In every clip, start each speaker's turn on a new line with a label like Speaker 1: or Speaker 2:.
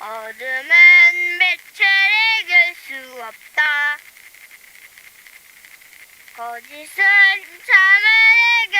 Speaker 1: 어둠은 빛을 이길 수 없다. 거짓은 참을 이길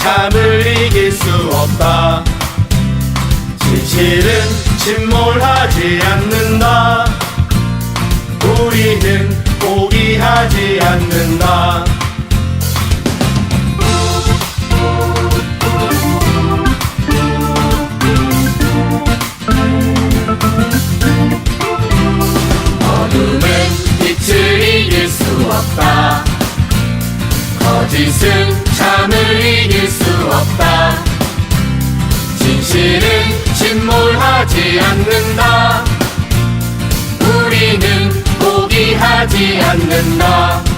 Speaker 2: 참을 이길 수 없다. 진실은 침몰하지 않는다. 우리는 포기하지 않는다.
Speaker 3: 어둠은 빛을 이길 수 없다. 거짓은 참을 이길 수 없다. 진실은 침몰하지 않는다. 우리는 포기하지 않는다.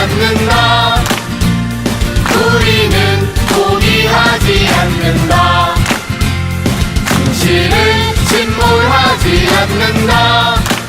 Speaker 3: 않는다. 우리는 포기하지 않는다. 진실은 침몰하지 않는다.